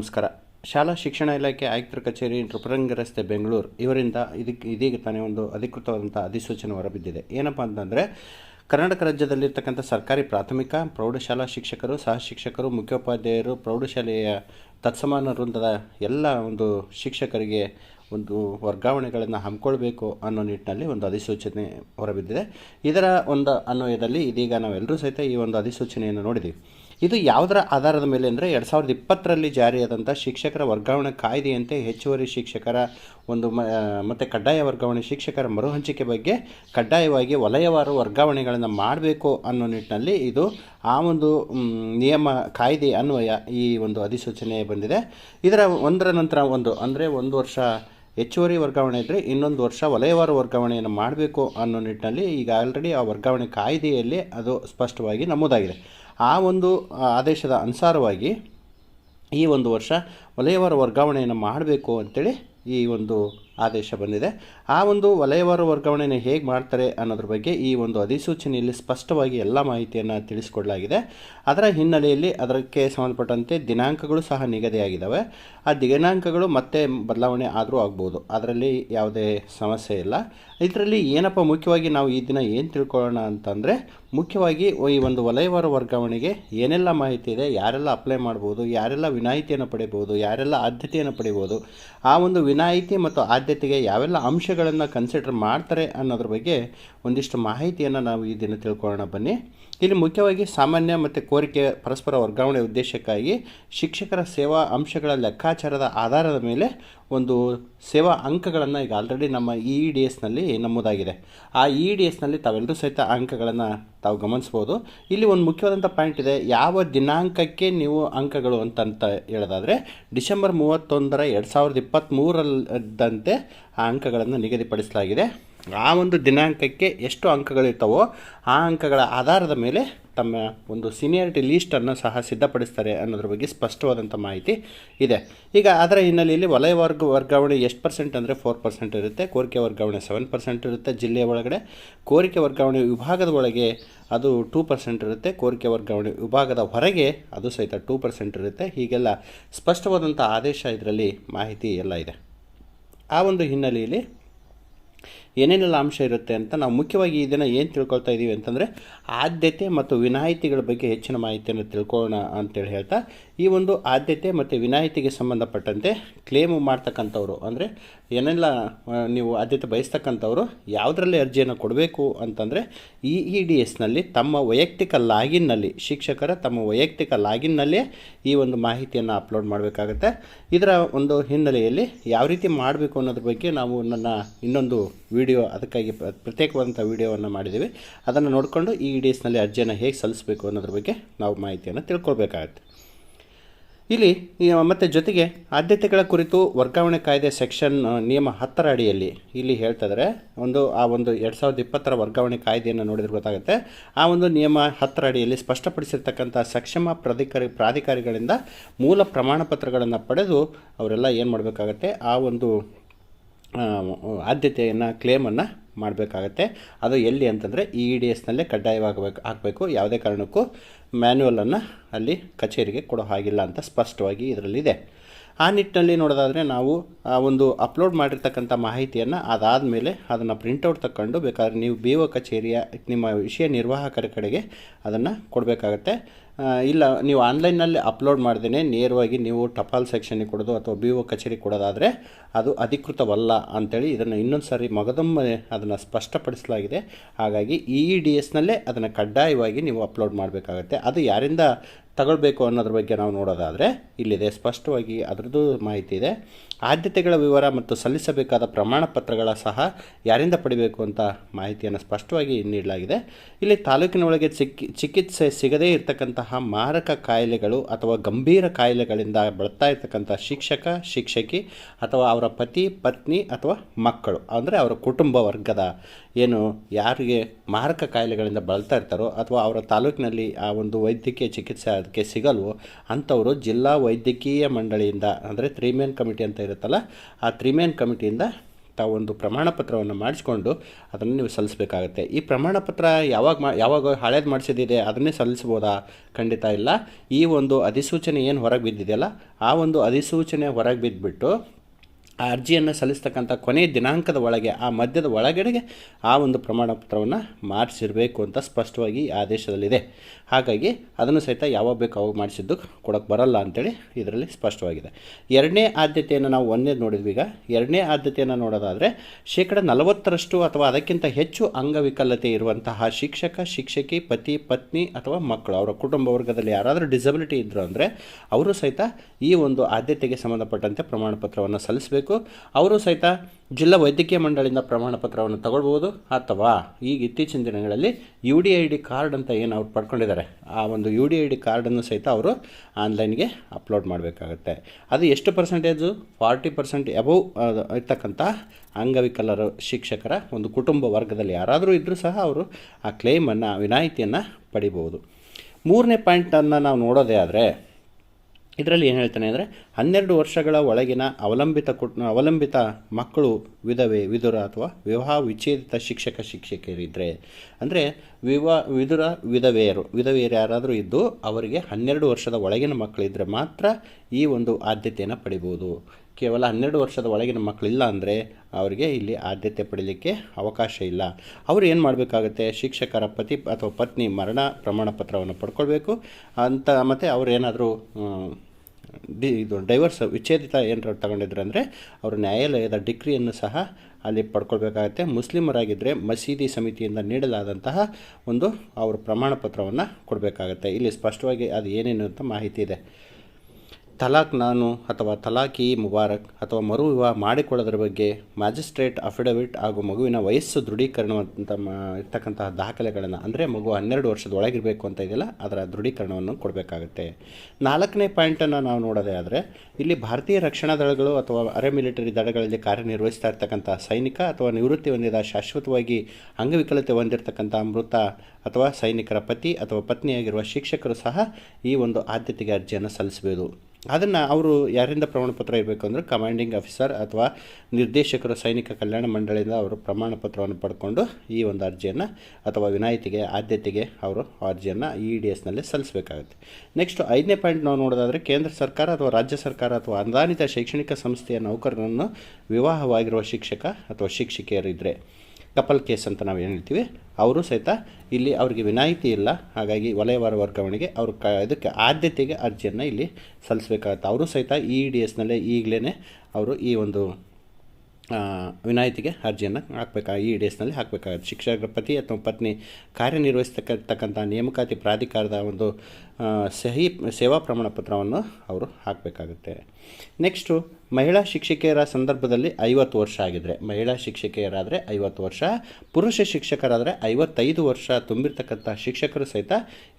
ನಮಸ್ಕಾರ. ಶಾಲಾ ಶಿಕ್ಷಣ ಇಲಾಖೆ ಆಯುಕ್ತರ ಕಚೇರಿ ನೃಪರಂಗ ರಸ್ತೆ ಬೆಂಗಳೂರು. ಇವರಿಂದ ಇದಕ್ಕೆ ಇದೀಗ ತಾನೇ ಒಂದು ಅಧಿಕೃತವಾದಂಥ ಅಧಿಸೂಚನೆ ಹೊರಬಿದ್ದಿದೆ. ಏನಪ್ಪ ಅಂತಂದರೆ, ಕರ್ನಾಟಕ ರಾಜ್ಯದಲ್ಲಿರ್ತಕ್ಕಂಥ ಸರ್ಕಾರಿ ಪ್ರಾಥಮಿಕ, ಪ್ರೌಢಶಾಲಾ ಶಿಕ್ಷಕರು, ಸಹ ಶಿಕ್ಷಕರು, ಮುಖ್ಯೋಪಾಧ್ಯಾಯರು, ಪ್ರೌಢಶಾಲೆಯ ತತ್ಸಮಾನ ವೃಂದದ ಎಲ್ಲ ಒಂದು ಶಿಕ್ಷಕರಿಗೆ ಒಂದು ವರ್ಗಾವಣೆಗಳನ್ನು ಹಮ್ಮಿಕೊಳ್ಬೇಕು ಅನ್ನೋ ನಿಟ್ಟಿನಲ್ಲಿ ಒಂದು ಅಧಿಸೂಚನೆ ಹೊರಬಿದ್ದಿದೆ. ಇದರ ಒಂದು ಅನ್ವಯದಲ್ಲಿ ಇದೀಗ ನಾವೆಲ್ಲರೂ ಸಹಿತ ಈ ಒಂದು ಅಧಿಸೂಚನೆಯನ್ನು ನೋಡಿದ್ದೀವಿ ಇದು ಯಾವುದರ ಆಧಾರದ ಮೇಲೆ ಅಂದರೆ ಎರಡು ಸಾವಿರದ ಇಪ್ಪತ್ತರಲ್ಲಿ ಜಾರಿಯಾದಂಥ ಶಿಕ್ಷಕರ ವರ್ಗಾವಣೆ ಕಾಯ್ದೆಯಂತೆ ಹೆಚ್ಚುವರಿ ಶಿಕ್ಷಕರ ಒಂದು ಮತ್ತು ಕಡ್ಡಾಯ ವರ್ಗಾವಣೆ ಶಿಕ್ಷಕರ ಮರುಹಂಚಿಕೆ ಬಗ್ಗೆ ಕಡ್ಡಾಯವಾಗಿ ವಲಯವಾರು ವರ್ಗಾವಣೆಗಳನ್ನು ಮಾಡಬೇಕು ಅನ್ನೋ ನಿಟ್ಟಿನಲ್ಲಿ ಇದು ಆ ಒಂದು ನಿಯಮ ಕಾಯ್ದೆ ಅನ್ವಯ ಈ ಒಂದು ಅಧಿಸೂಚನೆ ಬಂದಿದೆ. ಇದರ ಒಂದರ ನಂತರ ಒಂದು, ಅಂದರೆ ಒಂದು ವರ್ಷ ಹೆಚ್ಚುವರಿ ವರ್ಗಾವಣೆ ಇದ್ದರೆ ಇನ್ನೊಂದು ವರ್ಷ ವಲಯವಾರು ವರ್ಗಾವಣೆಯನ್ನು ಮಾಡಬೇಕು ಅನ್ನೋ ನಿಟ್ಟಿನಲ್ಲಿ ಈಗ ಆಲ್ರೆಡಿ ಆ ವರ್ಗಾವಣೆ ಕಾಯ್ದೆಯಲ್ಲಿ ಅದು ಸ್ಪಷ್ಟವಾಗಿ ನಮೂದಾಗಿದೆ. ಆ ಒಂದು ಆದೇಶದ ಅನುಸಾರವಾಗಿ ಈ ಒಂದು ವರ್ಷ ವಲಯವಾರು ವರ್ಗಾವಣೆಯನ್ನು ಮಾಡಬೇಕು ಅಂತೇಳಿ ಈ ಒಂದು ಆದೇಶ ಬಂದಿದೆ. ಆ ಒಂದು ವಲಯವಾರು ವರ್ಗಾವಣೆಯನ್ನು ಹೇಗೆ ಮಾಡ್ತಾರೆ ಅನ್ನೋದ್ರ ಬಗ್ಗೆ ಈ ಒಂದು ಅಧಿಸೂಚನೆಯಲ್ಲಿ ಸ್ಪಷ್ಟವಾಗಿ ಎಲ್ಲ ಮಾಹಿತಿಯನ್ನು ತಿಳಿಸಿಕೊಡಲಾಗಿದೆ. ಅದರ ಹಿನ್ನೆಲೆಯಲ್ಲಿ ಅದಕ್ಕೆ ಸಂಬಂಧಪಟ್ಟಂತೆ ದಿನಾಂಕಗಳು ಸಹ ನಿಗದಿಯಾಗಿದ್ದಾವೆ ಆ ದಿನಾಂಕಗಳು ಮತ್ತೆ ಬದಲಾವಣೆ ಆದರೂ ಆಗ್ಬೋದು. ಅದರಲ್ಲಿ ಯಾವುದೇ ಸಮಸ್ಯೆ ಇಲ್ಲ. ಇದರಲ್ಲಿ ಏನಪ್ಪ ಮುಖ್ಯವಾಗಿ ನಾವು ಈ ದಿನ ಏನು ತಿಳ್ಕೊಳ್ಳೋಣ ಅಂತಂದರೆ, ಮುಖ್ಯವಾಗಿ ಈ ಒಂದು ವಲಯವಾರು ವರ್ಗಾವಣೆಗೆ ಏನೆಲ್ಲ ಮಾಹಿತಿ ಇದೆ, ಯಾರೆಲ್ಲ ಅಪ್ಲೈ ಮಾಡ್ಬೋದು, ಯಾರೆಲ್ಲ ವಿನಾಯಿತಿಯನ್ನು ಪಡಿಬೋದು, ಯಾರೆಲ್ಲ ಆದ್ಯತೆಯನ್ನು ಪಡಿಬೋದು, ಆ ಒಂದು ವಿನಾಯಿತಿ ಮತ್ತು ಆದ್ಯತೆಗೆ ಯಾವೆಲ್ಲ ಅಂಶಗಳನ್ನು ಕನ್ಸಿಡರ್ ಮಾಡ್ತಾರೆ ಅನ್ನೋದ್ರ ಬಗ್ಗೆ ಒಂದಿಷ್ಟು ಮಾಹಿತಿಯನ್ನು ನಾವು ಈ ದಿನ ತಿಳ್ಕೊಳ್ಳೋಣ ಬನ್ನಿ. ಇಲ್ಲಿ ಮುಖ್ಯವಾಗಿ ಸಾಮಾನ್ಯ ಮತ್ತು ಕೋರಿಕೆ ಪರಸ್ಪರ ವರ್ಗಾವಣೆ ಉದ್ದೇಶಕ್ಕಾಗಿ ಶಿಕ್ಷಕರ ಸೇವಾ ಅಂಶಗಳ ಲೆಕ್ಕಾಚಾರದ ಆಧಾರದ ಮೇಲೆ ಒಂದು ಸೇವಾ ಅಂಕಗಳನ್ನು ಈಗ ಆಲ್ರೆಡಿ ನಮ್ಮ ಇ ಡಿ ಎಸ್ನಲ್ಲಿ ನಮೂದಾಗಿದೆ. ಆ ಇ ಡಿ ಎಸ್ನಲ್ಲಿ ತಾವೆಲ್ಲರೂ ಸಹಿತ ಅಂಕಗಳನ್ನು ತಾವು ಗಮನಿಸ್ಬೋದು ಇಲ್ಲಿ ಒಂದು ಮುಖ್ಯವಾದಂಥ ಪಾಯಿಂಟ್ ಇದೆ. ಯಾವ ದಿನಾಂಕಕ್ಕೆ ನೀವು ಅಂಕಗಳು ಅಂತಂತ ಹೇಳೋದಾದರೆ, ಡಿಸೆಂಬರ್ ಮೂವತ್ತೊಂದರ ಎರಡು ಸಾವಿರದ ಇಪ್ಪತ್ತ್ಮೂರಲ್ಲದಂತೆ ಆ ಅಂಕಗಳನ್ನು ನಿಗದಿಪಡಿಸಲಾಗಿದೆ. ಆ ಒಂದು ದಿನಾಂಕಕ್ಕೆ ಎಷ್ಟು ಅಂಕಗಳಿರ್ತಾವೋ ಆ ಅಂಕಗಳ ಆಧಾರದ ಮೇಲೆ ತಮ್ಮ ಒಂದು ಸೀನಿಯರಿಟಿ ಲೀಸ್ಟನ್ನು ಸಹ ಸಿದ್ಧಪಡಿಸ್ತಾರೆ ಅನ್ನೋದ್ರ ಬಗ್ಗೆ ಸ್ಪಷ್ಟವಾದಂಥ ಮಾಹಿತಿ ಇದೆ. ಈಗ ಅದರ ಹಿನ್ನೆಲೆಯಲ್ಲಿ ವಲಯ ವರ್ಗ, ವರ್ಗಾವಣೆ ಎಷ್ಟು ಪರ್ಸೆಂಟ್ ಅಂದರೆ ಫೋರ್ ಪರ್ಸೆಂಟ್ ಇರುತ್ತೆ, ಕೋರಿಕೆ ವರ್ಗಾವಣೆ ಸೆವೆನ್ ಪರ್ಸೆಂಟ್ ಇರುತ್ತೆ ಜಿಲ್ಲೆಯ ಒಳಗಡೆ ಕೋರಿಕೆ ವರ್ಗಾವಣೆ ವಿಭಾಗದ ಒಳಗೆ ಅದು ಟೂ ಪರ್ಸೆಂಟ್ ಇರುತ್ತೆ, ಕೋರಿಕೆ ವರ್ಗಾವಣೆ ವಿಭಾಗದ ಹೊರಗೆ ಅದು ಸಹಿತ ಟೂ ಪರ್ಸೆಂಟ್ ಇರುತ್ತೆ. ಹೀಗೆಲ್ಲ ಸ್ಪಷ್ಟವಾದಂಥ ಆದೇಶ ಇದರಲ್ಲಿ ಮಾಹಿತಿ ಎಲ್ಲ ಇದೆ. ಆ ಒಂದು ಹಿನ್ನೆಲೆಯಲ್ಲಿ ಏನೇನೆಲ್ಲ ಅಂಶ ಇರುತ್ತೆ ಅಂತ ನಾವು ಮುಖ್ಯವಾಗಿ ಇದನ್ನು ಏನು ತಿಳ್ಕೊಳ್ತಾ ಇದ್ದೀವಿ ಅಂತಂದರೆ ಆದ್ಯತೆ ಮತ್ತು ವಿನಾಯಿತಿಗಳ ಬಗ್ಗೆ ಹೆಚ್ಚಿನ ಮಾಹಿತಿಯನ್ನು ತಿಳ್ಕೊಳ್ಳೋಣ ಅಂತೇಳಿ ಹೇಳ್ತಾ, ಈ ಒಂದು ಆದ್ಯತೆ ಮತ್ತು ವಿನಾಯಿತಿಗೆ ಸಂಬಂಧಪಟ್ಟಂತೆ ಕ್ಲೇಮು ಮಾಡ್ತಕ್ಕಂಥವ್ರು, ಅಂದರೆ ಏನೆಲ್ಲ ನೀವು ಆದ್ಯತೆ ಬಯಸ್ತಕ್ಕಂಥವ್ರು, ಯಾವುದರಲ್ಲಿ ಅರ್ಜಿಯನ್ನು ಕೊಡಬೇಕು ಅಂತಂದರೆ ಇ ಇ ಡಿ ಎಸ್ನಲ್ಲಿ ತಮ್ಮ ವೈಯಕ್ತಿಕ ಲಾಗಿನ್ನಲ್ಲಿ, ಶಿಕ್ಷಕರ ತಮ್ಮ ವೈಯಕ್ತಿಕ ಲಾಗಿನ್ನಲ್ಲೇ ಈ ಒಂದು ಮಾಹಿತಿಯನ್ನು ಅಪ್ಲೋಡ್ ಮಾಡಬೇಕಾಗತ್ತೆ. ಇದರ ಒಂದು ಹಿನ್ನೆಲೆಯಲ್ಲಿ ಯಾವ ರೀತಿ ಮಾಡಬೇಕು ಅನ್ನೋದ್ರ ಬಗ್ಗೆ ನಾವು ನನ್ನ ಇನ್ನೊಂದು ವಿಡಿಯೋ, ಅದಕ್ಕಾಗಿ ಪ್ರ- ಪ್ರತ್ಯೇಕವಾದಂಥ ವಿಡಿಯೋವನ್ನು ಮಾಡಿದ್ದೀವಿ. ಅದನ್ನು ನೋಡಿಕೊಂಡು ಈ ಡಿ ಎಸ್ನಲ್ಲಿ ಅರ್ಜಿಯನ್ನು ಹೇಗೆ ಸಲ್ಲಿಸಬೇಕು ಅನ್ನೋದ್ರ ಬಗ್ಗೆ ನಾವು ಮಾಹಿತಿಯನ್ನು ತಿಳ್ಕೊಳ್ಬೇಕಾಗತ್ತೆ. ಇಲ್ಲಿ ಮತ್ತು ಜೊತೆಗೆ ಆದ್ಯತೆಗಳ ಕುರಿತು ವರ್ಗಾವಣೆ ಕಾಯ್ದೆ ಸೆಕ್ಷನ್ ನಿಯಮ ಹತ್ತರ ಅಡಿಯಲ್ಲಿ ಇಲ್ಲಿ ಹೇಳ್ತಾ ಇದ್ದಾರೆ ಒಂದು, ಆ ಒಂದು ಎರಡು ಸಾವಿರದ ಇಪ್ಪತ್ತರ ವರ್ಗಾವಣೆ ಕಾಯ್ದೆಯನ್ನು ನೋಡಿದ್ರೆ ಗೊತ್ತಾಗುತ್ತೆ. ಆ ಒಂದು ನಿಯಮ ಹತ್ತರ ಅಡಿಯಲ್ಲಿ ಸ್ಪಷ್ಟಪಡಿಸಿರ್ತಕ್ಕಂಥ ಸಕ್ಷಮ ಪ್ರಾಧಿಕಾರಿ, ಪ್ರಾಧಿಕಾರಿಗಳಿಂದ ಮೂಲ ಪ್ರಮಾಣ ಪತ್ರಗಳನ್ನು ಪಡೆದು ಅವರೆಲ್ಲ ಏನು ಮಾಡಬೇಕಾಗತ್ತೆ? ಆ ಒಂದು ಆದ್ಯತೆಯನ್ನು ಕ್ಲೇಮನ್ನು ಮಾಡಬೇಕಾಗತ್ತೆ. ಅದು ಎಲ್ಲಿ ಅಂತಂದರೆ ಇ ಡಿ ಎಸ್ನಲ್ಲೇ ಕಡ್ಡಾಯವಾಗಬೇಕು, ಹಾಕಬೇಕು. ಯಾವುದೇ ಕಾರಣಕ್ಕೂ ಮ್ಯಾನ್ಯುವಲನ್ನು ಅಲ್ಲಿ ಕಚೇರಿಗೆ ಕೊಡೋ ಹಾಗಿಲ್ಲ ಅಂತ ಸ್ಪಷ್ಟವಾಗಿ ಇದರಲ್ಲಿದೆ. ಆ ನಿಟ್ಟಿನಲ್ಲಿ ನೋಡೋದಾದರೆ ನಾವು, ಆ, ಒಂದು ಅಪ್ಲೋಡ್ ಮಾಡಿರ್ತಕ್ಕಂಥ ಮಾಹಿತಿಯನ್ನು ಅದಾದಮೇಲೆ ಅದನ್ನು ಪ್ರಿಂಟೌಟ್ ತಗೊಂಡು ಬೇಕಾದ್ರೆ ನೀವು ಬಿ ಒ ಕಚೇರಿಯ, ನಿಮ್ಮ ವಿಷಯ ನಿರ್ವಾಹಕರ ಕಡೆಗೆ ಅದನ್ನು ಕೊಡಬೇಕಾಗತ್ತೆ. ಇಲ್ಲ, ನೀವು ಆನ್ಲೈನ್ನಲ್ಲಿ ಅಪ್ಲೋಡ್ ಮಾಡ್ದೇ ನೇರವಾಗಿ ನೀವು ಟಪಾಲ್ ಸೆಕ್ಷನಿಗೆ ಕೊಡೋದು ಅಥವಾ ಬಿ ಒ ಕಚೇರಿಗೆ ಕೊಡೋದಾದರೆ ಅದು ಅಧಿಕೃತವಲ್ಲ ಅಂಥೇಳಿ ಇದನ್ನು ಇನ್ನೊಂದು ಸಾರಿ ಮಗದೊಮ್ಮೆ ಅದನ್ನು ಸ್ಪಷ್ಟಪಡಿಸಲಾಗಿದೆ. ಹಾಗಾಗಿ ಇ ಡಿ ಎಸ್ನಲ್ಲೇ ಅದನ್ನು ಕಡ್ಡಾಯವಾಗಿ ನೀವು ಅಪ್ಲೋಡ್ ಮಾಡಬೇಕಾಗತ್ತೆ. ಅದು ಯಾರಿಂದ ತಗೊಳ್ಬೇಕು ಅನ್ನೋದ್ರ ಬಗ್ಗೆ ನಾವು ನೋಡೋದಾದರೆ ಇಲ್ಲಿದೆ. ಸ್ಪಷ್ಟವಾಗಿ ಅದರದ್ದು ಮಾಹಿತಿ ಇದೆ. ಆದ್ಯತೆಗಳ ವಿವರ ಮತ್ತು ಸಲ್ಲಿಸಬೇಕಾದ ಪ್ರಮಾಣ ಪತ್ರಗಳ ಸಹ ಯಾರಿಂದ ಪಡಿಬೇಕು ಅಂತ ಮಾಹಿತಿಯನ್ನು ಸ್ಪಷ್ಟವಾಗಿ ನೀಡಲಾಗಿದೆ. ಇಲ್ಲಿ ತಾಲೂಕಿನೊಳಗೆ ಚಿಕಿತ್ಸೆ ಸಿಗದೇ ಇರತಕ್ಕಂತಹ ಮಾರಕ ಕಾಯಿಲೆಗಳು ಅಥವಾ ಗಂಭೀರ ಕಾಯಿಲೆಗಳಿಂದ ಬಳಲ್ತಾ ಇರ್ತಕ್ಕಂಥ ಶಿಕ್ಷಕ, ಶಿಕ್ಷಕಿ ಅಥವಾ ಅವರ ಪತಿ, ಪತ್ನಿ ಅಥವಾ ಮಕ್ಕಳು, ಅಂದರೆ ಅವರ ಕುಟುಂಬ ವರ್ಗದ ಏನು ಯಾರಿಗೆ ಮಾರಕ ಕಾಯಿಲೆಗಳಿಂದ ಬಳಲ್ತಾ ಇರ್ತಾರೋ ಅಥವಾ ಅವರ ತಾಲೂಕಿನಲ್ಲಿ ಆ ಒಂದು ವೈದ್ಯಕೀಯ ಚಿಕಿತ್ಸೆ ಅದಕ್ಕೆ ಸಿಗಲ್ವೋ ಅಂಥವರು ಜಿಲ್ಲಾ ವೈದ್ಯಕೀಯ ಮಂಡಳಿಯಿಂದ, ಅಂದರೆ ತ್ರಿಮೇನ್ ಕಮಿಟಿ ಅಂತ ಇರುತ್ತಲ್ಲ, ಆ ತ್ರಿಮೇನ್ ಕಮಿಟಿಯಿಂದ ಒಂದು ಪ್ರಮಾಣ ಪತ್ರವನ್ನು ಮಾಡಿಸ್ಕೊಂಡು ಅದನ್ನು ನೀವು ಸಲ್ಲಿಸಬೇಕಾಗತ್ತೆ. ಈ ಪ್ರಮಾಣ ಪತ್ರ ಯಾವಾಗ ಮಾ, ಯಾವಾಗ ಹಳೇದು ಮಾಡಿಸಿದಿದೆ ಅದನ್ನೇ ಸಲ್ಲಿಸ್ಬೋದಾ? ಖಂಡಿತ ಇಲ್ಲ. ಈ ಒಂದು ಅಧಿಸೂಚನೆ ಏನು ಹೊರಗೆ ಬಿದ್ದಿದೆಯಲ್ಲ, ಆ ಒಂದು ಅಧಿಸೂಚನೆ ಹೊರಗೆ ಬಿದ್ದುಬಿಟ್ಟು ಆ ಅರ್ಜಿಯನ್ನು ಸಲ್ಲಿಸ್ತಕ್ಕಂಥ ಕೊನೆಯ ದಿನಾಂಕದ ಒಳಗೆ, ಆ ಮಧ್ಯದ ಒಳಗಡೆಗೆ ಆ ಒಂದು ಪ್ರಮಾಣ ಪತ್ರವನ್ನು ಮಾಡಿಸಿರಬೇಕು ಅಂತ ಸ್ಪಷ್ಟವಾಗಿ ಆದೇಶದಲ್ಲಿದೆ. ಹಾಗಾಗಿ ಅದನ್ನು ಸಹಿತ ಯಾವಾಗ ಬೇಕು ಅವಾಗ ಮಾಡಿಸಿದ್ದು ಕೊಡೋಕ್ಕೆ ಬರಲ್ಲ ಅಂತೇಳಿ ಇದರಲ್ಲಿ ಸ್ಪಷ್ಟವಾಗಿದೆ. ಎರಡನೇ ಆದ್ಯತೆಯನ್ನು ನಾವು ಒಂದೇ ನೋಡಿದ್ವಿ ಈಗ. ಎರಡನೇ ಆದ್ಯತೆಯನ್ನು ನೋಡೋದಾದರೆ ಶೇಕಡ ನಲವತ್ತರಷ್ಟು ಅಥವಾ ಅದಕ್ಕಿಂತ ಹೆಚ್ಚು ಅಂಗವಿಕಲತೆ ಇರುವಂತಹ ಶಿಕ್ಷಕ, ಶಿಕ್ಷಕಿ, ಪತಿ, ಪತ್ನಿ ಅಥವಾ ಮಕ್ಕಳು, ಅವರ ಕುಟುಂಬ ವರ್ಗದಲ್ಲಿ ಯಾರಾದರೂ ಡಿಸಬಿಲಿಟಿ ಇದ್ದರು ಅಂದರೆ ಅವರು ಸಹಿತ ಈ ಒಂದು ಆದ್ಯತೆಗೆ ಸಂಬಂಧಪಟ್ಟಂತೆ ಪ್ರಮಾಣಪತ್ರವನ್ನು ಸಲ್ಲಿಸಬೇಕು. ಅವರು ಸಹಿತ ಜಿಲ್ಲಾ ವೈದ್ಯಕೀಯ ಮಂಡಳಿಯಿಂದ ಪ್ರಮಾಣ ಪತ್ರವನ್ನು ತಗೊಳ್ಬೋದು ಅಥವಾ ಈಗ ಇತ್ತೀಚಿನ ದಿನಗಳಲ್ಲಿ U D I D card ಅಂತ ಏನು ಅವ್ರು ಪಡ್ಕೊಂಡಿದ್ದಾರೆ. ಆ ಒಂದು ಯು ಡಿ ಐ ಡಿ ಕಾರ್ಡನ್ನು ಸಹಿತ ಅವರು ಆನ್ಲೈನ್ಗೆ ಅಪ್ಲೋಡ್ ಮಾಡಬೇಕಾಗತ್ತೆ. ಅದು ಎಷ್ಟು ಪರ್ಸೆಂಟೇಜು ಫಾರ್ಟಿ ಪರ್ಸೆಂಟ್ ಎಬವ್ ಇರ್ತಕ್ಕಂಥ ಅಂಗವಿಕಲರು, ಶಿಕ್ಷಕರ ಒಂದು ಕುಟುಂಬ ವರ್ಗದಲ್ಲಿ ಯಾರಾದರೂ ಇದ್ದರೂ ಸಹ ಅವರು ಆ ಕ್ಲೇಮನ್ನು ವಿನಾಯಿತಿಯನ್ನು ಪಡಿಬೋದು ಮೂರನೇ ಪಾಯಿಂಟನ್ನು ನಾವು ನೋಡೋದೇ ಆದರೆ ಇದರಲ್ಲಿ ಏನು ಹೇಳ್ತಾನೆ ಅಂದರೆ ಹನ್ನೆರಡು ವರ್ಷಗಳ ಒಳಗಿನ ಅವಲಂಬಿತ ಕುಟ್ ಅವಲಂಬಿತ ಮಕ್ಕಳು ವಿಧವೆ ವಿದುರ ಅಥವಾ ವಿವಾಹ ವಿಚ್ಛೇದಿತ ಶಿಕ್ಷಕ ಶಿಕ್ಷಕಿಯರಿದ್ದರೆ ಅಂದರೆ ವಿವಾ ವಿದುರ ವಿಧವೆಯರು ವಿಧವೆಯರು ಯಾರಾದರೂ ಇದ್ದು ಅವರಿಗೆ ಹನ್ನೆರಡು ವರ್ಷದ ಒಳಗಿನ ಮಕ್ಕಳಿದ್ದರೆ ಮಾತ್ರ ಈ ಒಂದು ಆದ್ಯತೆಯನ್ನು ಪಡಿಬೋದು. ಕೇವಲ ಹನ್ನೆರಡು ವರ್ಷದ ಒಳಗಿನ ಮಕ್ಕಳಿಲ್ಲ ಅಂದರೆ ಅವರಿಗೆ ಇಲ್ಲಿ ಆದ್ಯತೆ ಪಡೀಲಿಕ್ಕೆ ಅವಕಾಶ ಇಲ್ಲ. ಅವರು ಏನು ಮಾಡಬೇಕಾಗುತ್ತೆ? ಶಿಕ್ಷಕರ ಪತಿ ಅಥವಾ ಪತ್ನಿ ಮರಣ ಪ್ರಮಾಣ ಪತ್ರವನ್ನು ಪಡ್ಕೊಳ್ಬೇಕು. ಅಂತ ಮತ್ತು ಅವರೇನಾದರೂ ಡಿ ಇದು ಡೈವರ್ಸ್ ವಿಚ್ಛೇದಿತ ಏನಾರು ತಗೊಂಡಿದ್ರು ಅಂದರೆ ಅವರು ನ್ಯಾಯಾಲಯದ ಡಿಗ್ರಿಯನ್ನು ಸಹ ಅಲ್ಲಿ ಪಡ್ಕೊಳ್ಬೇಕಾಗತ್ತೆ. ಮುಸ್ಲಿಮರಾಗಿದ್ದರೆ ಮಸೀದಿ ಸಮಿತಿಯಿಂದ ನೀಡಲಾದಂತಹ ಒಂದು ಅವ್ರ ಪ್ರಮಾಣ ಪತ್ರವನ್ನು ಕೊಡಬೇಕಾಗತ್ತೆ. ಇಲ್ಲಿ ಸ್ಪಷ್ಟವಾಗಿ ಅದು ಏನೇನು ಅಂತ ಮಾಹಿತಿ ಇದೆ. ತಲಾಕ್ ನಾನು ಅಥವಾ ತಲಾಖಿ ಮುಬಾರಕ್ ಅಥವಾ ಮರು ವಿವಾಹ ಮಾಡಿಕೊಳ್ಳೋದ್ರ ಬಗ್ಗೆ ಮ್ಯಾಜಿಸ್ಟ್ರೇಟ್ ಅಫಿಡವಿಟ್ ಹಾಗೂ ಮಗುವಿನ ವಯಸ್ಸು ದೃಢೀಕರಣವಂತ ಇರ್ತಕ್ಕಂತಹ ದಾಖಲೆಗಳನ್ನು, ಅಂದರೆ ಮಗು ಹನ್ನೆರಡು ವರ್ಷದ ಒಳಗಿರಬೇಕು ಅಂತ ಇದೆಯಲ್ಲ, ಅದರ ದೃಢೀಕರಣವನ್ನು ಕೊಡಬೇಕಾಗುತ್ತೆ. ನಾಲ್ಕನೇ ಪಾಯಿಂಟನ್ನು ನಾವು ನೋಡೋದೇ ಆದರೆ, ಇಲ್ಲಿ ಭಾರತೀಯ ರಕ್ಷಣಾ ದಳಗಳು ಅಥವಾ ಅರೆ ಮಿಲಿಟರಿ ದಳಗಳಲ್ಲಿ ಕಾರ್ಯನಿರ್ವಹಿಸ್ತಾ ಇರ್ತಕ್ಕಂಥ ಸೈನಿಕ ಅಥವಾ ನಿವೃತ್ತಿ ಹೊಂದಿದ ಶಾಶ್ವತವಾಗಿ ಅಂಗವಿಕಲತೆ ಹೊಂದಿರತಕ್ಕಂಥ ಮೃತ ಅಥವಾ ಸೈನಿಕರ ಪತಿ ಅಥವಾ ಪತ್ನಿಯಾಗಿರುವ ಶಿಕ್ಷಕರು ಸಹ ಈ ಒಂದು ಆದ್ಯತೆಗೆ ಅರ್ಜಿಯನ್ನು ಸಲ್ಲಿಸಬಹುದು. ಅದನ್ನು ಅವರು ಯಾರಿಂದ ಪ್ರಮಾಣಪತ್ರ ಇರಬೇಕು ಅಂದರೆ ಕಮಾಂಡಿಂಗ್ ಆಫೀಸರ್ ಅಥವಾ ನಿರ್ದೇಶಕರು ಸೈನಿಕ ಕಲ್ಯಾಣ ಮಂಡಳಿಯಿಂದ ಅವರು ಪ್ರಮಾಣಪತ್ರವನ್ನು ಪಡ್ಕೊಂಡು ಈ ಒಂದು ಅರ್ಜಿಯನ್ನು ಅಥವಾ ವಿನಾಯಿತಿಗೆ, ಆದ್ಯತೆಗೆ ಅವರು ಅರ್ಜಿಯನ್ನು ಇ ಡಿ ಎಸ್ನಲ್ಲಿ ಸಲ್ಲಿಸಬೇಕಾಗುತ್ತೆ. ನೆಕ್ಸ್ಟ್ ಐದನೇ ಪಾಯಿಂಟ್ ನಾವು ನೋಡೋದಾದರೆ ಕೇಂದ್ರ ಸರ್ಕಾರ ಅಥವಾ ರಾಜ್ಯ ಸರ್ಕಾರ ಅಥವಾ ಅನುದಾನಿತ ಶೈಕ್ಷಣಿಕ ಸಂಸ್ಥೆಯ ನೌಕರರನ್ನು ವಿವಾಹವಾಗಿರುವ ಶಿಕ್ಷಕ ಅಥವಾ ಶಿಕ್ಷಕಿಯರಿದ್ದರೆ ಕಪಲ್ ಕೇಸ್ ಅಂತ ನಾವು ಏನು ಹೇಳ್ತೀವಿ, ಅವರು ಸಹಿತ ಇಲ್ಲಿ ಅವರಿಗೆ ವಿನಾಯಿತಿ ಇಲ್ಲ. ಹಾಗಾಗಿ ವಲಯವಾರ ವರ್ಗಾವಣೆಗೆ ಅವರು ಕ, ಇದಕ್ಕೆ ಆದ್ಯತೆಗೆ ಅರ್ಜಿಯನ್ನು ಇಲ್ಲಿ ಸಲ್ಲಿಸಬೇಕಾಗತ್ತೆ. ಅವರು ಸಹಿತ ಇ ಡಿ ಎಸ್ನಲ್ಲೇ ಈಗಲೇ ಅವರು ಈ ಒಂದು ವಿನಾಯಿತಿಗೆ ಅರ್ಜಿಯನ್ನು ಹಾಕಬೇಕಾ? ಈ ಡೇಸ್ನಲ್ಲಿ ಹಾಕಬೇಕಾಗುತ್ತೆ. ಶಿಕ್ಷಕರ ಪತಿ ಅಥವಾ ಪತ್ನಿ ಕಾರ್ಯನಿರ್ವಹಿಸ್ತಕ್ಕಂಥ ನೇಮಕಾತಿ ಪ್ರಾಧಿಕಾರದ ಒಂದು ಸಹಿ, ಸೇವಾ ಪ್ರಮಾಣ ಪತ್ರವನ್ನು ಅವರು ಹಾಕಬೇಕಾಗುತ್ತೆ. ನೆಕ್ಸ್ಟು, ಮಹಿಳಾ ಶಿಕ್ಷಕಿಯರ ಸಂದರ್ಭದಲ್ಲಿ ಐವತ್ತು ವರ್ಷ ಆಗಿದ್ದರೆ ಮಹಿಳಾ ಶಿಕ್ಷಕಿಯರಾದರೆ ಐವತ್ತು ವರ್ಷ, ಪುರುಷ ಶಿಕ್ಷಕರಾದರೆ ಐವತ್ತೈದು ವರ್ಷ ತುಂಬಿರ್ತಕ್ಕಂಥ ಶಿಕ್ಷಕರು ಸಹಿತ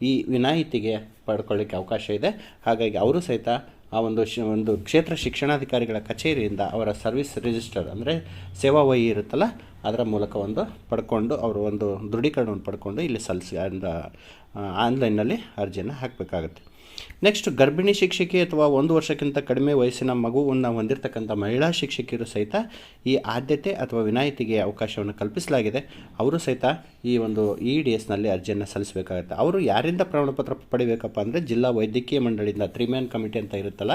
ಈ ವಿನಾಯಿತಿಗೆ ಪಡ್ಕೊಳ್ಳಿಕ್ಕೆ ಅವಕಾಶ ಇದೆ. ಹಾಗಾಗಿ ಅವರು ಸಹಿತ ಆ ಒಂದು ಒಂದು ಕ್ಷೇತ್ರ ಶಿಕ್ಷಣಾಧಿಕಾರಿಗಳ ಕಚೇರಿಯಿಂದ ಅವರ ಸರ್ವಿಸ್ ರಿಜಿಸ್ಟರ್ ಅಂದರೆ ಸೇವಾ ವಹಿ ಇರುತ್ತಲ್ಲ, ಅದರ ಮೂಲಕ ಒಂದು ಪಡ್ಕೊಂಡು ಅವರು ಒಂದು ದೃಢೀಕರಣವನ್ನು ಪಡ್ಕೊಂಡು ಇಲ್ಲಿ ಸಲ್ಲಿಸಿ ಆನ್ಲೈನ್ನಲ್ಲಿ ಅರ್ಜಿಯನ್ನು ಹಾಕಬೇಕಾಗುತ್ತೆ. ನೆಕ್ಸ್ಟ್ ಗರ್ಭಿಣಿ ಶಿಕ್ಷಕಿ ಅಥವಾ ಒಂದು ವರ್ಷಕ್ಕಿಂತ ಕಡಿಮೆ ವಯಸ್ಸಿನ ಮಗುವನ್ನು ಹೊಂದಿರತಕ್ಕಂಥ ಮಹಿಳಾ ಶಿಕ್ಷಕಿಯರು ಸಹಿತ ಈ ಆದ್ಯತೆ ಅಥವಾ ವಿನಾಯಿತಿಗೆ ಅವಕಾಶವನ್ನು ಕಲ್ಪಿಸಲಾಗಿದೆ. ಅವರು ಸಹಿತ ಈ ಒಂದು ಇ ಡಿ ಎಸ್ನಲ್ಲಿ ಅರ್ಜಿಯನ್ನು ಸಲ್ಲಿಸಬೇಕಾಗುತ್ತೆ. ಅವರು ಯಾರಿಂದ ಪ್ರಮಾಣಪತ್ರ ಪಡಿಬೇಕಪ್ಪ ಅಂದರೆ ಜಿಲ್ಲಾ ವೈದ್ಯಕೀಯ ಮಂಡಳಿಯಿಂದ, ತ್ರೀ ಮ್ಯಾನ್ ಕಮಿಟಿ ಅಂತ ಇರುತ್ತಲ್ಲ,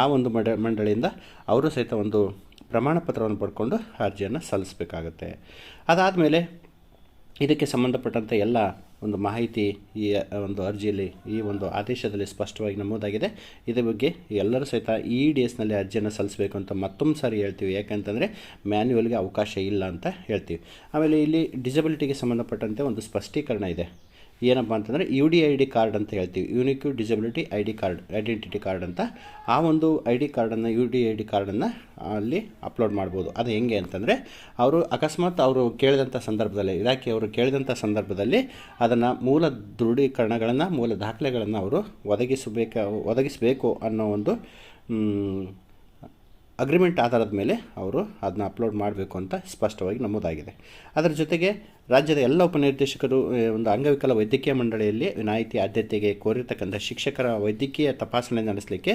ಆ ಒಂದು ಮಂಡ, ಮಂಡಳಿಯಿಂದ ಅವರು ಸಹಿತ ಒಂದು ಪ್ರಮಾಣಪತ್ರವನ್ನು ಪಡ್ಕೊಂಡು ಅರ್ಜಿಯನ್ನು ಸಲ್ಲಿಸಬೇಕಾಗುತ್ತೆ. ಅದಾದಮೇಲೆ ಇದಕ್ಕೆ ಸಂಬಂಧಪಟ್ಟಂಥ ಎಲ್ಲ ಒಂದು ಮಾಹಿತಿ ಈ ಒಂದು ಅರ್ಜಿಯಲ್ಲಿ ಈ ಒಂದು ಆದೇಶದಲ್ಲಿ ಸ್ಪಷ್ಟವಾಗಿ ನಮೂದಾಗಿದೆ. ಇದರ ಬಗ್ಗೆ ಎಲ್ಲರೂ ಸಹಿತ ಇ ಡಿ ಎಸ್ನಲ್ಲಿ ಅರ್ಜಿಯನ್ನು ಸಲ್ಲಿಸಬೇಕು ಅಂತ ಮತ್ತೊಂದು ಸಾರಿ ಹೇಳ್ತೀವಿ. ಯಾಕಂತಂದರೆ ಮ್ಯಾನ್ಯುವಲ್ಗೆ ಅವಕಾಶ ಇಲ್ಲ ಅಂತ ಹೇಳ್ತೀವಿ. ಆಮೇಲೆ ಇಲ್ಲಿ ಡಿಸಬಿಲಿಟಿಗೆ ಸಂಬಂಧಪಟ್ಟಂತೆ ಒಂದು ಸ್ಪಷ್ಟೀಕರಣ ಇದೆ. ಏನಪ್ಪ ಅಂತಂದರೆ U D I D card ಅಂತ ಹೇಳ್ತೀವಿ. Unique disability I D card identity card ಅಂತ. ಆ ಒಂದು ಐ ಡಿ ಕಾರ್ಡನ್ನು ಯು ಡಿ ಐ ಡಿ ಕಾರ್ಡನ್ನು ಅಲ್ಲಿ ಅಪ್ಲೋಡ್ ಮಾಡ್ಬೋದು. ಅದು ಹೆಂಗೆ ಅಂತಂದರೆ ಅವರು ಅಕಸ್ಮಾತ್ ಅವರು ಕೇಳಿದಂಥ ಸಂದರ್ಭದಲ್ಲಿ ಇಲಾಖೆಯವರು ಕೇಳಿದಂಥ ಸಂದರ್ಭದಲ್ಲಿ ಅದನ್ನು ಮೂಲ ದೃಢೀಕರಣಗಳನ್ನು, ಮೂಲ ದಾಖಲೆಗಳನ್ನು ಅವರು ಒದಗಿಸಬೇಕ, ಒದಗಿಸಬೇಕು ಅನ್ನೋ ಒಂದು ಅಗ್ರಿಮೆಂಟ್ ಆಧಾರದ ಮೇಲೆ ಅವರು ಅದನ್ನ ಅಪ್ಲೋಡ್ ಮಾಡಬೇಕು ಅಂತ ಸ್ಪಷ್ಟವಾಗಿ ನಮೂದಾಗಿದೆ. ಅದರ ಜೊತೆಗೆ ರಾಜ್ಯದ ಎಲ್ಲ ಉಪನಿರ್ದೇಶಕರು ಒಂದು ಅಂಗವಿಕಲ ವೈದ್ಯಕೀಯ ಮಂಡಳಿಯಲ್ಲಿ ವಿನಾಯಿತಿ ಆದ್ಯತೆಗೆ ಕೋರಿರ್ತಕ್ಕಂಥ ಶಿಕ್ಷಕರ ವೈದ್ಯಕೀಯ ತಪಾಸಣೆ ನಡೆಸಲಿಕ್ಕೆ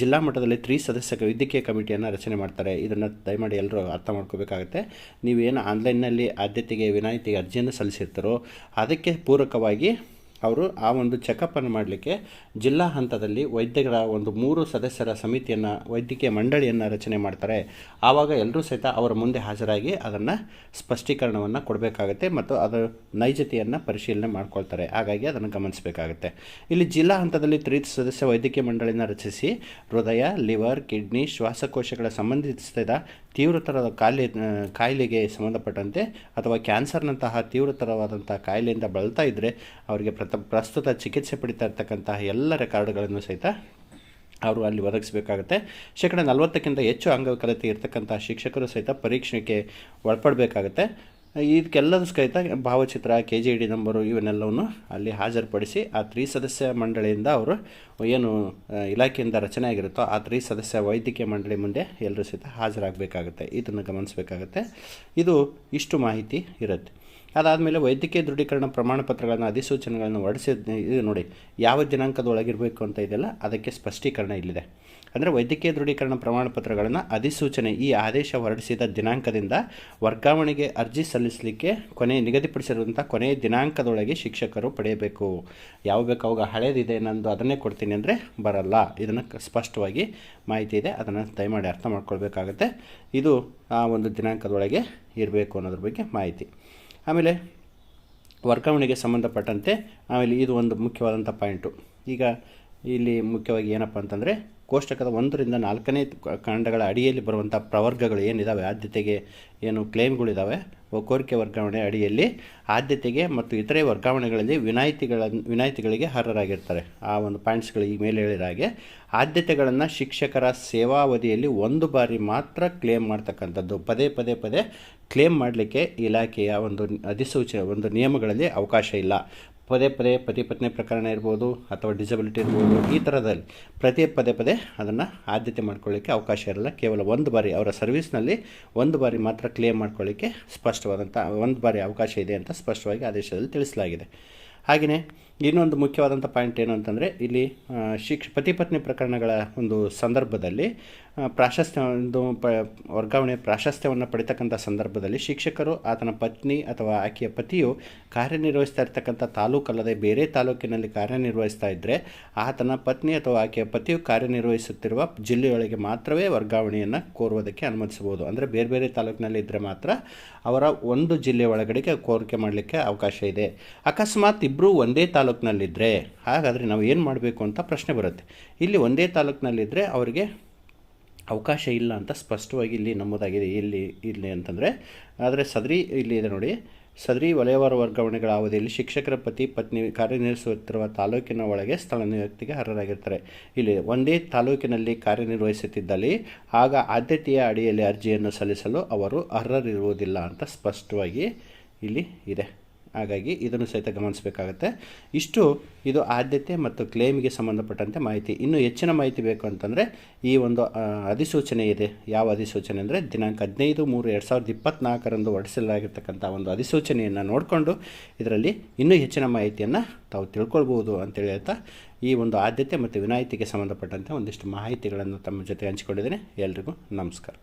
ಜಿಲ್ಲಾ ಮಟ್ಟದಲ್ಲಿ ತ್ರಿ ಸದಸ್ಯ ವೈದ್ಯಕೀಯ ಕಮಿಟಿಯನ್ನು ರಚನೆ ಮಾಡ್ತಾರೆ. ಇದನ್ನು ದಯಮಾಡಿ ಎಲ್ಲರೂ ಅರ್ಥ ಮಾಡ್ಕೋಬೇಕಾಗುತ್ತೆ. ನೀವೇನು ಆನ್ಲೈನ್ನಲ್ಲಿ ಆದ್ಯತೆಗೆ ವಿನಾಯಿತಿಗೆ ಅರ್ಜಿಯನ್ನು ಸಲ್ಲಿಸಿರ್ತಾರೋ, ಅದಕ್ಕೆ ಪೂರಕವಾಗಿ ಅವರು ಆ ಒಂದು ಚೆಕಪ್ಪನ್ನು ಮಾಡಲಿಕ್ಕೆ ಜಿಲ್ಲಾ ಹಂತದಲ್ಲಿ ವೈದ್ಯರ ಒಂದು ಮೂರು ಸದಸ್ಯರ ಸಮಿತಿಯನ್ನು, ವೈದ್ಯಕೀಯ ಮಂಡಳಿಯನ್ನು ರಚನೆ ಮಾಡ್ತಾರೆ. ಆವಾಗ ಎಲ್ಲರೂ ಸಹಿತ ಅವರ ಮುಂದೆ ಹಾಜರಾಗಿ ಅದನ್ನು ಸ್ಪಷ್ಟೀಕರಣವನ್ನು ಕೊಡಬೇಕಾಗುತ್ತೆ ಮತ್ತು ಅದರ ನೈಜತೆಯನ್ನು ಪರಿಶೀಲನೆ ಮಾಡ್ಕೊಳ್ತಾರೆ. ಹಾಗಾಗಿ ಅದನ್ನು ಗಮನಿಸಬೇಕಾಗುತ್ತೆ. ಇಲ್ಲಿ ಜಿಲ್ಲಾ ಹಂತದಲ್ಲಿ ತ್ರಿ ಸದಸ್ಯ ವೈದ್ಯಕೀಯ ಮಂಡಳಿಯನ್ನು ರಚಿಸಿ, ಹೃದಯ, ಲಿವರ್, ಕಿಡ್ನಿ, ಶ್ವಾಸಕೋಶಗಳ ಸಂಬಂಧಿಸಿದ ತೀವ್ರತರದ ಕಾಯಿಲೆ ಕಾಯಿಲೆಗೆ ಸಂಬಂಧಪಟ್ಟಂತೆ ಅಥವಾ ಕ್ಯಾನ್ಸರ್ನಂತಹ ತೀವ್ರತರವಾದಂಥ ಕಾಯಿಲೆಯಿಂದ ಬಳಲ್ತಾ ಇದ್ದರೆ ಅವರಿಗೆ ಪ್ರತ ಪ್ರಸ್ತುತ ಚಿಕಿತ್ಸೆ ಪಡಿತಾ ಇರ್ತಕ್ಕಂತಹ ಎಲ್ಲ ರೆಕಾರ್ಡ್ಗಳನ್ನು ಸಹಿತ ಅವರು ಅಲ್ಲಿ ಒದಗಿಸಬೇಕಾಗುತ್ತೆ. ಶೇಕಡ ನಲವತ್ತಕ್ಕಿಂತ ಹೆಚ್ಚು ಅಂಗವಿಕಲತೆ ಇರತಕ್ಕಂಥ ಶಿಕ್ಷಕರು ಸಹಿತ ಪರೀಕ್ಷೆಗೆ ಒಳಪಡಬೇಕಾಗುತ್ತೆ. ಇದಕ್ಕೆಲ್ಲದೂ ಸಹಿತ ಭಾವಚಿತ್ರ ಕೆ ಜಿ ಡಿ ನಂಬರು ಇವನ್ನೆಲ್ಲವನ್ನು ಅಲ್ಲಿ ಹಾಜರುಪಡಿಸಿ ಆ ತ್ರಿ ಸದಸ್ಯ ಮಂಡಳಿಯಿಂದ ಅವರು ಏನು ಇಲಾಖೆಯಿಂದ ರಚನೆ ಆಗಿರುತ್ತೋ ಆ ತ್ರಿ ಸದಸ್ಯ ವೈದ್ಯಕೀಯ ಮಂಡಳಿ ಮುಂದೆ ಎಲ್ಲರೂ ಸಹಿತ ಹಾಜರಾಗಬೇಕಾಗುತ್ತೆ. ಇದನ್ನು ಗಮನಿಸಬೇಕಾಗುತ್ತೆ. ಇದು ಇಷ್ಟು ಮಾಹಿತಿ ಇರುತ್ತೆ. ಅದಾದಮೇಲೆ ವೈದ್ಯಕೀಯ ದೃಢೀಕರಣ ಪ್ರಮಾಣ ಪತ್ರಗಳನ್ನು ಅಧಿಸೂಚನೆಗಳನ್ನು ಹೊರಡಿಸಿದ ಇದು ನೋಡಿ, ಯಾವ ದಿನಾಂಕದೊಳಗಿರಬೇಕು ಅಂತ ಇದೆಲ್ಲ ಅದಕ್ಕೆ ಸ್ಪಷ್ಟೀಕರಣ ಇಲ್ಲಿದೆ. ಅಂದರೆ ವೈದ್ಯಕೀಯ ದೃಢೀಕರಣ ಪ್ರಮಾಣ ಪತ್ರಗಳನ್ನು ಅಧಿಸೂಚನೆ ಈ ಆದೇಶ ಹೊರಡಿಸಿದ ದಿನಾಂಕದಿಂದ ವರ್ಗಾವಣೆಗೆ ಅರ್ಜಿ ಸಲ್ಲಿಸಲಿಕ್ಕೆ ಕೊನೆ ನಿಗದಿಪಡಿಸಿರುವಂಥ ಕೊನೆಯ ದಿನಾಂಕದೊಳಗೆ ಶಿಕ್ಷಕರು ಪಡೆಯಬೇಕು. ಯಾವ ಬೇಕು ಅವಾಗ ಹಳೇದಿದೆ ನಂದು, ಅದನ್ನೇ ಕೊಡ್ತೀನಿ ಅಂದರೆ ಬರಲ್ಲ. ಇದನ್ನು ಸ್ಪಷ್ಟವಾಗಿ ಮಾಹಿತಿ ಇದೆ, ಅದನ್ನು ದಯಮಾಡಿ ಅರ್ಥ ಮಾಡ್ಕೊಳ್ಬೇಕಾಗತ್ತೆ. ಇದು ಆ ಒಂದು ದಿನಾಂಕದೊಳಗೆ ಇರಬೇಕು ಅನ್ನೋದ್ರ ಬಗ್ಗೆ ಮಾಹಿತಿ. ಆಮೇಲೆ ವರ್ಗಾವಣೆಗೆ ಸಂಬಂಧಪಟ್ಟಂತೆ ಆಮೇಲೆ ಇದು ಒಂದು ಮುಖ್ಯವಾದಂಥ ಪಾಯಿಂಟು. ಈಗ ಇಲ್ಲಿ ಮುಖ್ಯವಾಗಿ ಏನಪ್ಪ ಅಂತಂದರೆ ಕೋಷ್ಟಕದ ಒಂದರಿಂದ ನಾಲ್ಕನೇ ಕಾಂಡಗಳ ಅಡಿಯಲ್ಲಿ ಬರುವಂಥ ಪ್ರವರ್ಗಗಳು ಏನಿದ್ದಾವೆ ಆದ್ಯತೆಗೆ ಏನು ಕ್ಲೇಮ್ಗಳಿದ್ದಾವೆ ಕೋರಿಕೆ ವರ್ಗಾವಣೆ ಅಡಿಯಲ್ಲಿ ಆದ್ಯತೆಗೆ ಮತ್ತು ಇತರೆ ವರ್ಗಾವಣೆಗಳಲ್ಲಿ ವಿನಾಯಿತಿಗಳ, ವಿನಾಯಿತಿಗಳಿಗೆ ಅರ್ಹರಾಗಿರ್ತಾರೆ. ಆ ಒಂದು ಪಾಯಿಂಟ್ಸ್ಗಳು ಈ ಮೇಲೆ ಹೇಳಿದ ಹಾಗೆ, ಆದ್ಯತೆಗಳನ್ನು ಶಿಕ್ಷಕರ ಸೇವಾವಧಿಯಲ್ಲಿ ಒಂದು ಬಾರಿ ಮಾತ್ರ ಕ್ಲೇಮ್ ಮಾಡ್ತಕ್ಕಂಥದ್ದು. ಪದೇ ಪದೇ ಪದೇ ಕ್ಲೇಮ್ ಮಾಡಲಿಕ್ಕೆ ಇಲಾಖೆಯ ಒಂದು ಅಧಿಸೂಚನೆ ಒಂದು ನಿಯಮಗಳಲ್ಲಿ ಅವಕಾಶ ಇಲ್ಲ. ಪದೇ ಪದೇ ಪತಿ ಪತ್ನಿ ಪ್ರಕರಣ ಇರ್ಬೋದು ಅಥವಾ ಡಿಸಬಿಲಿಟಿ ಇರ್ಬೋದು, ಈ ಥರದಲ್ಲಿ ಪ್ರತಿ ಪದೇ ಪದೇ ಅದನ್ನು ಆದ್ಯತೆ ಮಾಡ್ಕೊಳ್ಳಿಕ್ಕೆ ಅವಕಾಶ ಇರಲ್ಲ. ಕೇವಲ ಒಂದು ಬಾರಿ ಅವರ ಸರ್ವಿಸ್ನಲ್ಲಿ ಒಂದು ಬಾರಿ ಮಾತ್ರ ಕ್ಲೇಮ್ ಮಾಡ್ಕೊಳ್ಳಿಕ್ಕೆ ಸ್ಪಷ್ಟವಾದಂಥ ಒಂದು ಬಾರಿ ಅವಕಾಶ ಇದೆ ಅಂತ ಸ್ಪಷ್ಟವಾಗಿ ಆದೇಶದಲ್ಲಿ ತಿಳಿಸಲಾಗಿದೆ. ಹಾಗೆಯೇ ಇನ್ನೊಂದು ಮುಖ್ಯವಾದಂಥ ಪಾಯಿಂಟ್ ಏನು ಅಂತಂದರೆ ಇಲ್ಲಿ ಶಿಕ್ಷ, ಪತಿ ಪತ್ನಿ ಪ್ರಕರಣಗಳ ಒಂದು ಸಂದರ್ಭದಲ್ಲಿ ಪ್ರಾಶಸ್ತ್ಯ ಒಂದು ಪ, ವರ್ಗಾವಣೆ ಪ್ರಾಶಸ್ತ್ಯವನ್ನು ಪಡಿತಕ್ಕಂಥ ಸಂದರ್ಭದಲ್ಲಿ ಶಿಕ್ಷಕರು ಆತನ ಪತ್ನಿ ಅಥವಾ ಆಕೆಯ ಪತಿಯು ಕಾರ್ಯನಿರ್ವಹಿಸ್ತಾ ಇರ್ತಕ್ಕಂಥ ತಾಲೂಕಲ್ಲದೆ ಬೇರೆ ತಾಲೂಕಿನಲ್ಲಿ ಕಾರ್ಯನಿರ್ವಹಿಸ್ತಾ ಇದ್ದರೆ, ಆತನ ಪತ್ನಿ ಅಥವಾ ಆಕೆಯ ಪತಿಯು ಕಾರ್ಯನಿರ್ವಹಿಸುತ್ತಿರುವ ಜಿಲ್ಲೆಯೊಳಗೆ ಮಾತ್ರವೇ ವರ್ಗಾವಣೆಯನ್ನು ಕೋರುವುದಕ್ಕೆ ಅನುಮತಿಸಬಹುದು. ಅಂದರೆ ಬೇರೆ ಬೇರೆ ತಾಲೂಕಿನಲ್ಲಿ ಇದ್ದರೆ ಮಾತ್ರ ಅವರ ಒಂದು ಜಿಲ್ಲೆ ಒಳಗಡೆಗೆ ಕೋರಿಕೆ ಮಾಡಲಿಕ್ಕೆ ಅವಕಾಶ ಇದೆ. ಅಕಸ್ಮಾತ್ ಇಬ್ಬರು ಒಂದೇ ತಾಲೂಕಿನಲ್ಲಿದ್ದರೆ ಹಾಗಾದರೆ ನಾವು ಏನು ಮಾಡಬೇಕು ಅಂತ ಪ್ರಶ್ನೆ ಬರುತ್ತೆ. ಇಲ್ಲಿ ಒಂದೇ ತಾಲೂಕಿನಲ್ಲಿದ್ದರೆ ಅವರಿಗೆ ಅವಕಾಶ ಇಲ್ಲ ಅಂತ ಸ್ಪಷ್ಟವಾಗಿ ಇಲ್ಲಿ ನಮ್ಮದಾಗಿದೆ. ಇಲ್ಲಿ ಇಲ್ಲಿ ಅಂತಂದರೆ, ಆದರೆ ಸದರಿ, ಇಲ್ಲಿ ಇದೆ ನೋಡಿ. ಸದರಿ ವಲಯವಾರು ವರ್ಗಾವಣೆಗಳ ಅವಧಿಯಲ್ಲಿ ಶಿಕ್ಷಕರ ಪತಿ, ಪತ್ನಿ ಕಾರ್ಯನಿರ್ವಹಿಸುತ್ತಿರುವ ತಾಲೂಕಿನ ಒಳಗೆ ಸ್ಥಳ ನಿಯುಕ್ತಿಗೆ ಅರ್ಹರಾಗಿರ್ತಾರೆ. ಇಲ್ಲಿ ಒಂದೇ ತಾಲೂಕಿನಲ್ಲಿ ಕಾರ್ಯನಿರ್ವಹಿಸುತ್ತಿದ್ದಲ್ಲಿ ಆಗ ಆದ್ಯತೆಯ ಅಡಿಯಲ್ಲಿ ಅರ್ಜಿಯನ್ನು ಸಲ್ಲಿಸಲು ಅವರು ಅರ್ಹರಿರುವುದಿಲ್ಲ ಅಂತ ಸ್ಪಷ್ಟವಾಗಿ ಇಲ್ಲಿ ಇದೆ. ಹಾಗಾಗಿ ಇದನ್ನು ಸಹಿತ ಗಮನಿಸಬೇಕಾಗತ್ತೆ. ಇಷ್ಟು ಇದು ಆದ್ಯತೆ ಮತ್ತು ಕ್ಲೇಮ್ಗೆ ಸಂಬಂಧಪಟ್ಟಂತೆ ಮಾಹಿತಿ. ಇನ್ನೂ ಹೆಚ್ಚಿನ ಮಾಹಿತಿ ಬೇಕು ಅಂತಂದರೆ ಈ ಒಂದು ಅಧಿಸೂಚನೆ ಇದೆ. ಯಾವ ಅಧಿಸೂಚನೆ ಅಂದರೆ ದಿನಾಂಕ ಹದಿನೈದು ಮೂರು ಎರಡು ಸಾವಿರದ ಇಪ್ಪತ್ತ್ನಾಲ್ಕರಂದು ಹೊರಡಿಸಲಾಗಿರ್ತಕ್ಕಂಥ ಒಂದು ಅಧಿಸೂಚನೆಯನ್ನು ನೋಡಿಕೊಂಡು ಇದರಲ್ಲಿ ಇನ್ನೂ ಹೆಚ್ಚಿನ ಮಾಹಿತಿಯನ್ನು ತಾವು ತಿಳ್ಕೊಳ್ಬೋದು ಅಂತೇಳಿ ಹೇಳ್ತಾ, ಈ ಒಂದು ಆದ್ಯತೆ ಮತ್ತು ವಿನಾಯಿತಿಗೆ ಸಂಬಂಧಪಟ್ಟಂತೆ ಒಂದಿಷ್ಟು ಮಾಹಿತಿಗಳನ್ನು ತಮ್ಮ ಜೊತೆ ಹಂಚಿಕೊಂಡಿದ್ದೇನೆ. ಎಲ್ರಿಗೂ ನಮಸ್ಕಾರ.